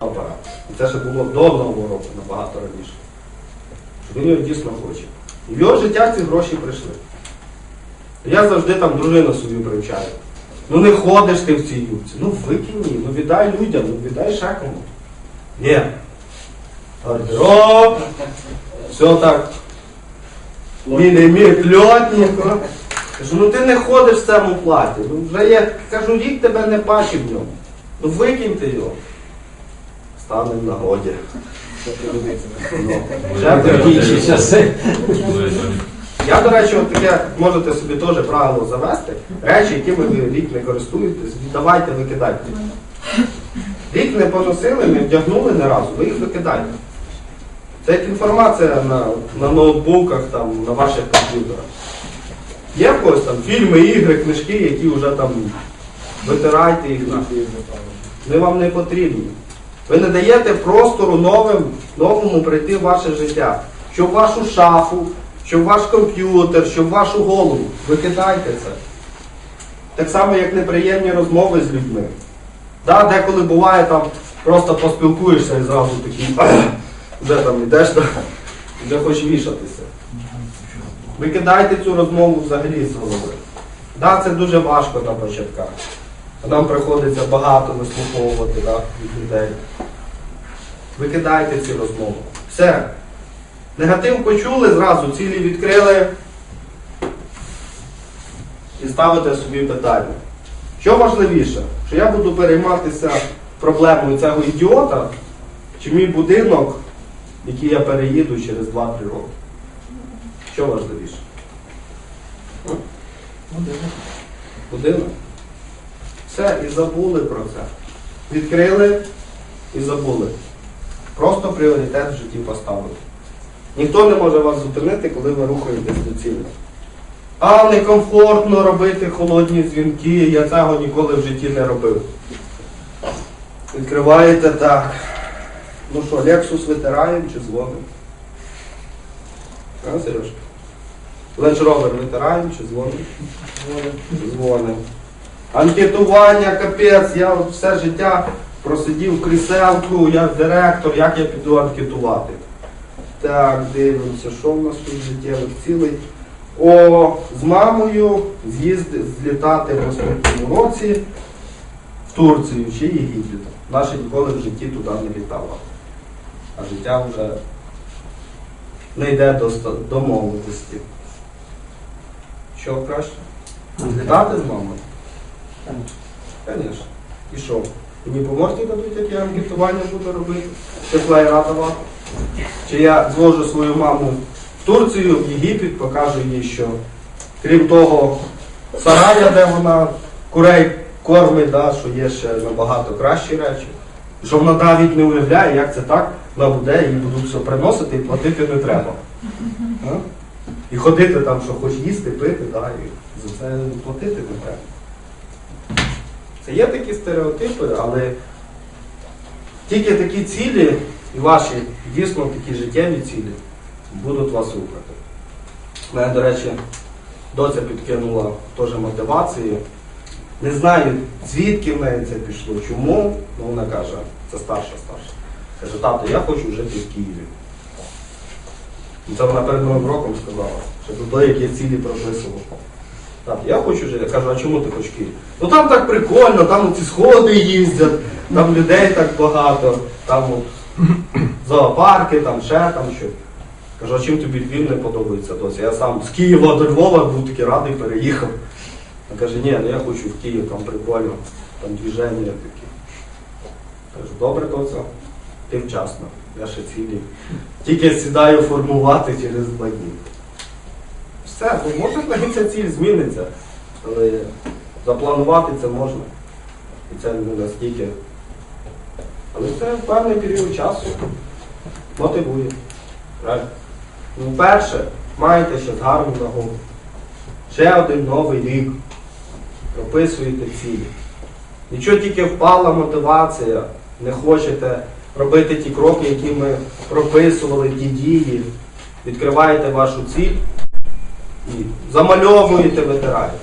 апарат. І це ще було до нового року, набагато раніше. Він його дійсно хоче. І в його життя ці гроші прийшли. Я завжди там дружину собі привчаю. Ну не ходиш ти в цій юбці. Ну викинь її, ну віддай людям, ну віддай ще кому. Ні. Гардероб. Все так. Міліміт льотніко. Кажу, ну ти не ходиш в цьому платі. Ну вже я кажу, рік тебе не бачив в ньому. Ну викиньте його. Стане в нагоді. Ну. Я, до речі, от таке можете собі теж правило завести. Речі, якими ви рік не користуєтесь, віддавайте, викидайте. Рік не поносили, не вдягнули ні разу, ви їх викидайте. Це як інформація на, на ноутбуках, там, на ваших комп'ютерах. Є в когось там фільми, ігри, книжки, які вже там витирайте їх на. Вони вам не потрібні. Ви не даєте простору новим, новому прийти в ваше життя. Щоб вашу шафу, щоб ваш комп'ютер, щоб вашу голову. Викидайте це. Так само, як неприємні розмови з людьми. Да, деколи буває там, просто поспілкуєшся і зразу такий, вже там йдеш, вже хочеш вішатися. Викидайте цю розмову взагалі з голови. Да, це дуже важко на початках. Нам приходиться багато вислуховувати да, від людей. Викидайте ці розмови. Все. Негатив почули зразу, цілі відкрили і ставите собі питання. Що важливіше, що я буду перейматися проблемою цього ідіота, чи мій будинок, який я переїду через 2-3 роки? Що важливіше? М? Будинок. Все, і забули про це. Відкрили і забули. Просто пріоритет в житті поставили. Ніхто не може вас зупинити, коли ви рухаєтесь до цілі. А некомфортно робити холодні дзвінки, я цього ніколи в житті не робив. Відкриваєте так. Ну що, Лексус витираємо чи дзвонимо? А, Сережка? Ледж ровер витираємо чи дзвонимо? Дзвонимо. Анкетування, капець, я от все життя просидів кріселку, я директор, як я піду анкетувати. Так, дивимося, що в нас тут життєвих цілей. О, з мамою з'їзди, злітати в наступному році в Турцію чи Єгипет. Наша ніколи в житті туди не літала. А життя вже не йде до ста- домовленості. Що краще? Злітати з мамою? Звісно. І що? Мені поможете дадуть, як я анкетування буду робити? Чи флеєра давати? Чи я звожу свою маму в Турцію, в Єгипет, покажу їй, що крім того сарая, де вона курей кормить, да, що є ще набагато кращі речі. Що вона навіть не уявляє, як це так, вона буде, їй будуть все приносити і платити не треба. І ходити там, що хоч їсти, пити, да, і за це платити не треба. Це є такі стереотипи, але тільки такі цілі і ваші дійсно такі життєві цілі будуть вас рухати. Мене, до речі, доця підкинула теж мотивації. Не знаю, звідки в неї це пішло, чому, ну вона каже, це старша старша. Каже, тато, я хочу жити в Києві. І це вона перед новим роком сказала, що туди як цілі прописував. Так, я хочу жити. Я кажу, а чому ти хочеш Київ? Ну там так прикольно, там ці сходи їздять, там людей так багато, там от, зоопарки, там ще там що. Кажу, а чим тобі Львів не подобається досі? Я сам з Києва до Львова був такий радий, переїхав. Він каже, ні, ну я хочу в Київ, там прикольно, там движення такі. Кажу, добре, доця, ти вчасно, я ще цілі. Тільки сідаю формувати через два дні. Все, бо може навіть ціль зміниться, але запланувати це можна. І це не настільки. Але це певний період часу мотивує. Правильно? Ну, перше, маєте ще гарну нагоду. Ще один новий рік. Прописуєте цілі. Нічого тільки впала мотивація, не хочете робити ті кроки, які ми прописували, ті дії, відкриваєте вашу ціль і замальовуєте ветеранів.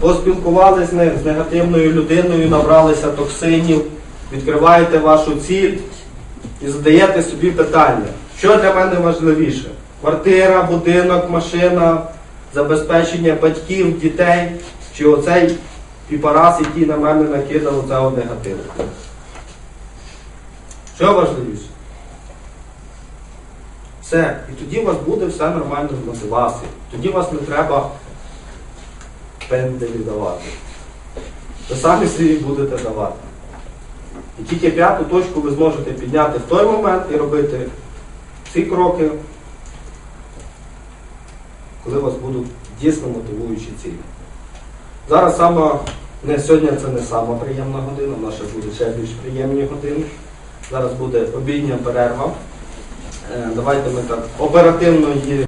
Поспілкувалися з не- з негативною людиною, набралися токсинів, відкриваєте вашу ціль і задаєте собі питання, що для мене важливіше? Квартира, будинок, машина, забезпечення батьків, дітей, чи оцей піпарас, який на мене накидав оцього негативу. Що важливіше? Все. І тоді у вас буде все нормально з мотивацією. Тоді вас не треба пенделі давати. Ви самі собі будете давати. І тільки п'яту точку ви зможете підняти в той момент і робити ці кроки, коли у вас будуть дійсно мотивуючі цілі. Зараз сама, не, сьогодні це не сама приємна година, в нас ще буде ще більш приємні години. Зараз буде обідня перерва. Е, Давайте ми так оперативно її